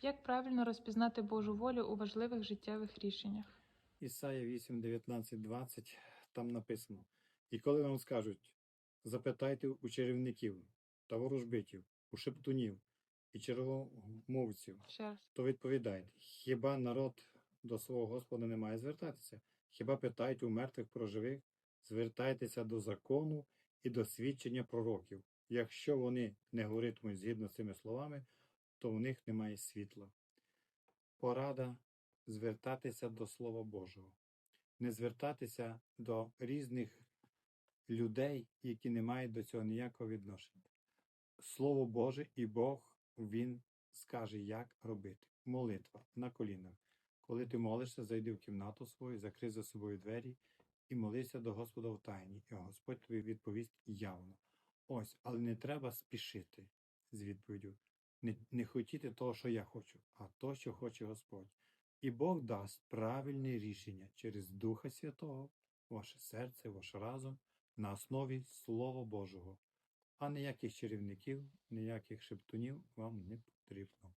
Як правильно розпізнати Божу волю у важливих життєвих рішеннях? Ісая 8, 19, 20, там написано. І коли вам скажуть, запитайте у чарівників та ворожбитів, у шептунів і червомовців, то відповідайте, хіба народ до свого Господа не має звертатися? Хіба питають у мертвих про живих? Звертайтеся до закону і до свідчення пророків. Якщо вони не говоритимуть згідно з цими словами, то в них немає світла. Порада звертатися до Слова Божого, не звертатися до різних людей, які не мають до цього ніякого відношення. Слово Боже і Бог Він скаже, як робити. Молитва на колінах. Коли ти молишся, зайди в кімнату свою, закрий за собою двері і молися до Господа в тайні, і Господь тобі відповість явно. Ось, але не треба спішити з відповіддю. Не, не хотіти того, що я хочу, а то, що хоче Господь. І Бог дасть правильне рішення через Духа Святого, ваше серце, ваш разум на основі Слова Божого. А ніяких чарівників, ніяких шептунів вам не потрібно.